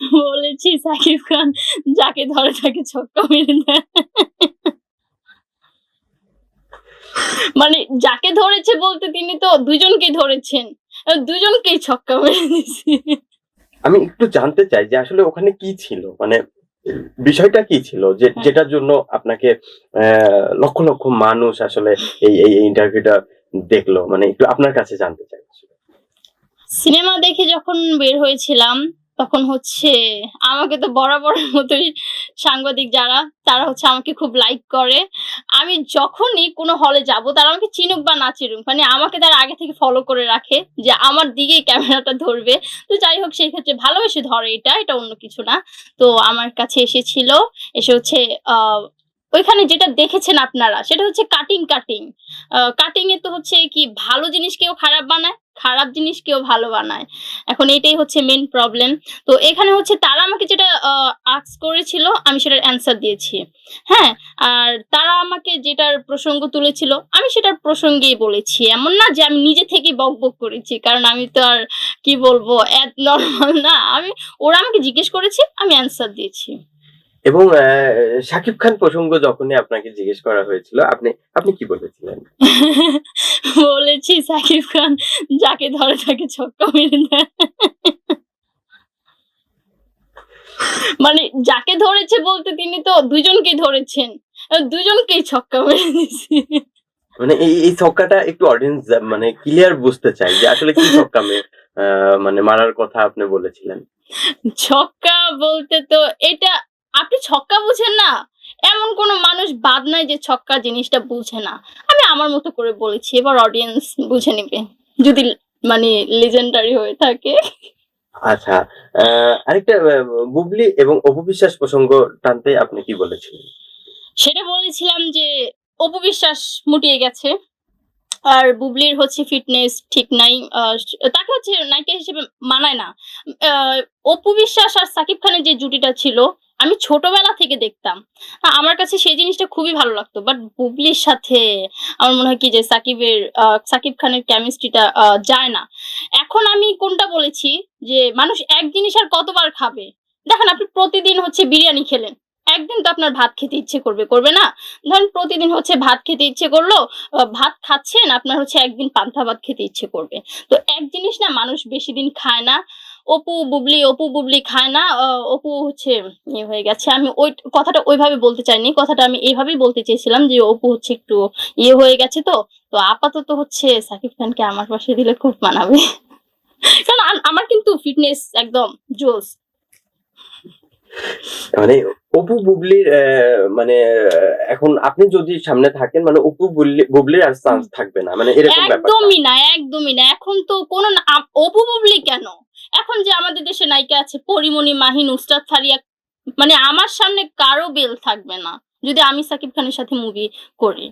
বলেছি সাকিব খান যাকে ধরে তাকে ছক্কা মেরে দেয়। মানে যাকে ধরেছে বলতে তিনি তো দুজনকে ধরেছেন। দুজনকেই ছক্কা মেরে দিয়েছি। আমি একটু জানতে চাই যে আসলে ওখানে কি ছিল? মানে বিষয়টা কি ছিল? যে হ্যাঁ। যেটার জন্য আপনাকে আহ, লক্ষ লক্ষ মানুষ আসলে এই এই ইন্টারভিউটা দেখল? মানে একটু আপনার কাছে জানতে চাই। সিনেমা দেখে যখন বের হয়েছিলাম তখন হচ্ছে আমাকে তো বরাবরের মতোই সাংবাদিক যারা, তারা হচ্ছে আমাকে খুব লাইক করে। আমি যখনই কোনো হলে যাব, তারা আমাকে চিনুক বা না চিনুক মানে আমাকে তারা আগে থেকে ফলো করে রাখে যে আমার দিকেই ক্যামেরাটা ধরবে। তো যাই হোক, সেই ক্ষেত্রে ভালোবেসে ধরে এটা এটা অন্য কিছু না। তো আমার কাছে এসেছিল, এসে হচ্ছে ওইখানে যেটা দেখেছেন আপনারা, সেটা হচ্ছে কাটিং কাটিং কাটিং এ তো হচ্ছে কি ভালো জিনিস কেউ খারাপ বানায়? খারাপ জিনিস কেউ ভালো বানায়। এখন এটাই হচ্ছে মেন প্রবলেম তো এখানে হচ্ছে তারা আমাকে যেটা আক্স করেছিল, আমি সেটার অ্যান্সার দিয়েছি। হ্যাঁ আর তারা আমাকে যেটার প্রসঙ্গ তুলেছিল, আমি সেটার প্রসঙ্গেই বলেছি। এমন না যে আমি নিজে থেকেই বক বক করেছি, কারণ আমি তো আর কি বলব এত নর্মাল না। আমি, ওরা আমাকে জিজ্ঞেস করেছে, আমি অ্যান্সার দিয়েছি। এবং শাকিব খান প্রসঙ্গ যখনই আপনাকে জিজ্ঞেস করা হয়েছিল আপনি আপনি কি বলেছিলেন? বলেছি সাকিব খান যাকে ধরে তাকে ছক্কা মেরে দেয়। মানে যাকে ধরেছে বলতে তিনি তো দুজনকেই ধরেছেন। দুজনকেই ছক্কা মেরে দিয়েছে। মানে এই এই ছক্কাটা একটু অডিয়েন্স মানে ক্লিয়ার বুঝতে চাই যে আসলে কি ছক্কা মে- আহ, মানে মারার কথা আপনি বলেছিলেন। ছক্কা বলতে তো এটা আপনি ছক্কা বুঝেন না? এমন কোনো মানুষ বাদ নাই যে ছক্কা জিনিসটা বুঝে না। আমি আমার মতো করে বলেছি এবার অডিয়েন্স বুঝে নেবে। যদি মানে লেজেন্ডারি হয়ে থাকে। আচ্ছা আরেকটা বুবলি এবং অপবিশ্বাস প্রসঙ্গ টানতে আপনি কি বলেছিলেন? সেটা বলেছিলাম যে অপবিশ্বাস মুটিয়ে গেছে। আর বুবলির হচ্ছে ফিটনেস ঠিক নাই তাকে হচ্ছে নায়িকা হিসেবে মানায় না। অপু বিশ্বাস আর সাকিব খানের যে জুটিটা ছিল আমি ছোটবেলা থেকে দেখতাম। আমার কাছে সেই জিনিসটা খুবই ভালো লাগতো। বাট বুবলির সাথে আমার মনে হয় কি যে সাকিবের সাকিব খানের কেমিস্ট্রিটা যায় না। এখন আমি কোনটা বলেছি যে মানুষ এক জিনিস আর কতবার খাবে? দেখেন আপনি প্রতিদিন হচ্ছে বিরিয়ানি খেলেন। একদিন তো আপনার ভাত খেতে ইচ্ছে করবে করবে না? ধরেন প্রতিদিন হচ্ছে ভাত খেতে ইচ্ছে করল ভাত খাচ্ছেন, আপনার হচ্ছে একদিন পান্তা ভাত খেতে ইচ্ছে করবে। তো এক জিনিস না মানুষ বেশি দিন খায় না। অপু বুবলি অপু বুবলি খায় না অপু হচ্ছে ইয়ে হয়ে গেছে। আমি ওই কথাটা ওইভাবে বলতে চাইনি কথাটা আমি এইভাবেই বলতে চেয়েছিলাম যে অপু হচ্ছে একটু ইয়ে হয়ে গেছে তো। তো আপাতত হচ্ছে সাকিব খানকে আমার পাশে দিলে খুব মানাবে। কারণ আমার কিন্তু ফিটনেস একদম জোস। মানে অপু বুবলির মানে এখন আপনি যদি সামনে থাকেন মানে অপু বুবলি- বুবলির আর চান্স থাকবে না। মানে এরকম ব্যাপার একদমই না একদমই না। এখন তো কোন অপু বুবলি কেন? এখন যে আমাদের দেশে নায়িকা আছে পরিমণি মাহিন উস্তাদ ফারিয়া মানে আমার সামনে কারও বেল থাকবে না যদি আমি সাকিব খানের সাথে মুভি করি।